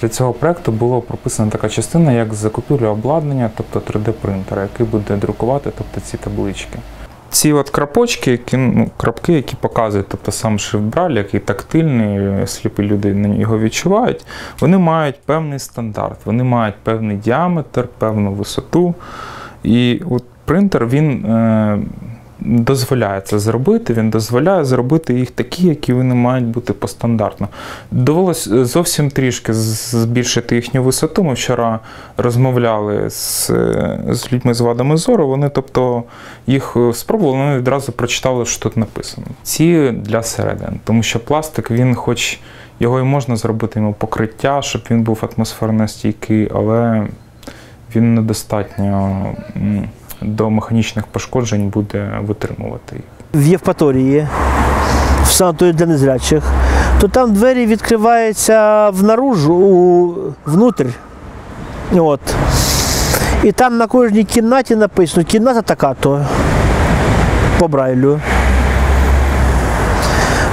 для цього проекту було прописана така частина, як закупівля обладнання, тобто 3D-принтера, який буде друкувати тобто, ці таблички. Ці от крапочки, які, ну, крапки, які показують, тобто сам шрифт Брайль, який тактильний, сліпі люди його відчувають, вони мають певний стандарт, вони мають певний діаметр, певну висоту. І от принтер він е, дозволяє це зробити, він дозволяє зробити їх такі, які вони мають бути по стандартно. Довелось зовсім трішки збільшити їхню висоту. Ми вчора розмовляли з, з людьми з вадами зору. Вони, тобто, їх е, спробували, вони відразу прочитали, що тут написано. Ці для середин, тому що пластик, він, хоч його і можна зробити йому покриття, щоб він був атмосферно стійкий, але він недостатньо до механічних пошкоджень буде витримувати їх. в Євпаторії, в санаторії для незрячих, то там двері відкриваються внаружу, внутрь. От. І там на кожній кімнаті написано, кімната така-то по Брайлю.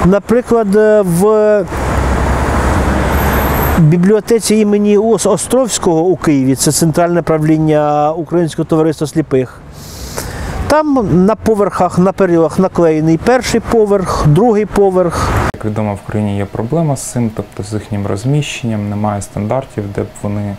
Наприклад, е, в бібліотеці імені Островського у Києві, це центральне правління Українського товариства сліпих. Там на поверхах, на перилах наклеєний перший поверх, другий поверх. Як відомо, в країні є проблема з цим, тобто з їхнім розміщенням, немає стандартів, де б вони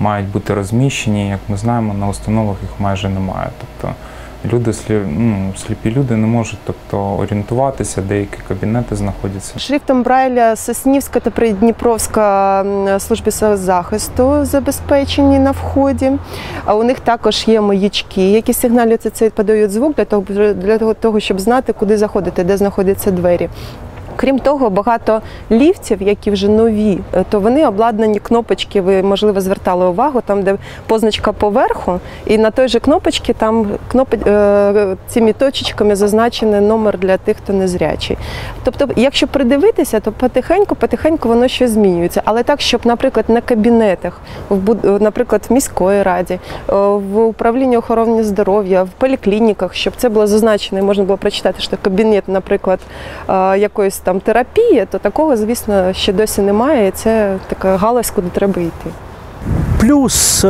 мають бути розміщені. Як ми знаємо, на установах їх майже немає. Тобто люди, ну, сліпі люди не можуть тобто, орієнтуватися, деякі кабінети знаходяться Шрифтом Брайля Соснівська та Придніпровська служби захисту забезпечені на вході. А у них також є маячки, які сигналюються це подають звук для того, для того, щоб знати, куди заходити, де знаходяться двері. Крім того, багато ліфтів, які вже нові, е, то вони обладнані кнопочки. Ви можливо звертали увагу, там де позначка поверху, і на той же кнопочці там кноп... е, цими точечками зазначений номер для тих, хто незрячий. Тобто, якщо придивитися, то потихеньку, потихеньку воно щось змінюється. Але так, щоб, наприклад, на кабінетах, в буд- наприклад, в міської раді, е, в управлінні охорони здоров'я, в поліклініках, щоб це було зазначено, і можна було прочитати, що кабінет, наприклад, е, якоїсь там терапії, то такого, звісно, ще досі немає. І це така галузь, куди треба йти. Плюс е,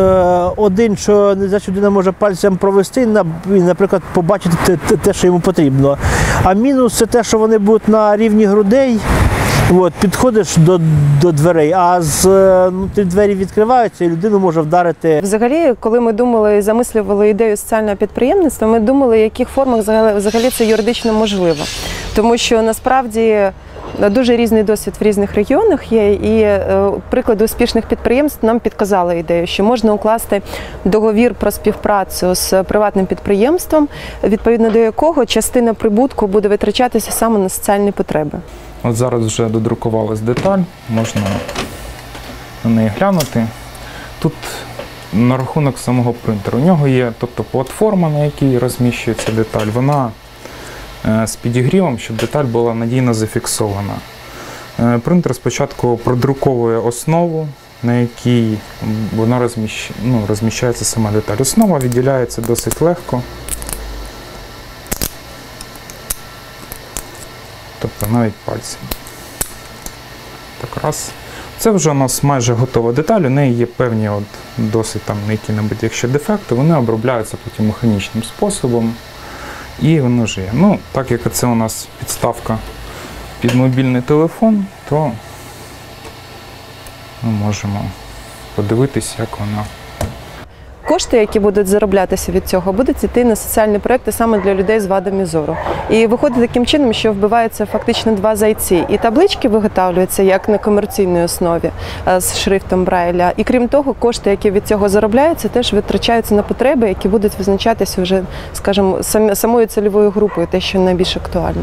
один, що незряча людина може пальцем провести і, наприклад, побачити те, що йому потрібно. А мінус це те, що вони будуть на рівні грудей. От, підходиш до, до дверей, а з е, ну, ті двері відкриваються, і людину може вдарити. Взагалі, коли ми думали і замислювали ідею соціального підприємництва, ми думали, в яких формах взагалі- взагалі це юридично можливо. Тому що насправді е, дуже різний досвід в різних регіонах є, і е, приклади успішних підприємств нам підказали ідею, що можна укласти договір про співпрацю з приватним підприємством, відповідно до якого частина прибутку буде витрачатися саме на соціальні потреби. От зараз вже додрукувалась деталь, можна на неї глянути. Тут на рахунок самого принтера. У нього є тобто, платформа, на якій розміщується деталь. Вона з підігрівом, щоб деталь була надійно зафіксована. Е, Принтер спочатку продруковує основу, на якій вона розміщ... ну, розміщається сама деталь. Основа відділяється досить легко. Тобто навіть пальцем. Так раз. Це вже у нас майже готова деталь, у неї є певні от досить там які-небудь, якщо дефекти, вони обробляються потім механічним способом. І воно вже є. Ну, так як це у нас підставка під мобільний телефон, то ми можемо подивитися, як вона. Кошти, які будуть зароблятися від цього, будуть йти на соціальні проекти саме для людей з вадами зору. І виходить таким чином, що вбиваються фактично два зайці. І таблички виготовлюються як на комерційній основі е, з шрифтом Брайля. І крім того, кошти, які від цього заробляються, теж витрачаються на потреби, які будуть визначатися вже, скажімо, самою цільовою групою, те, що найбільш актуально.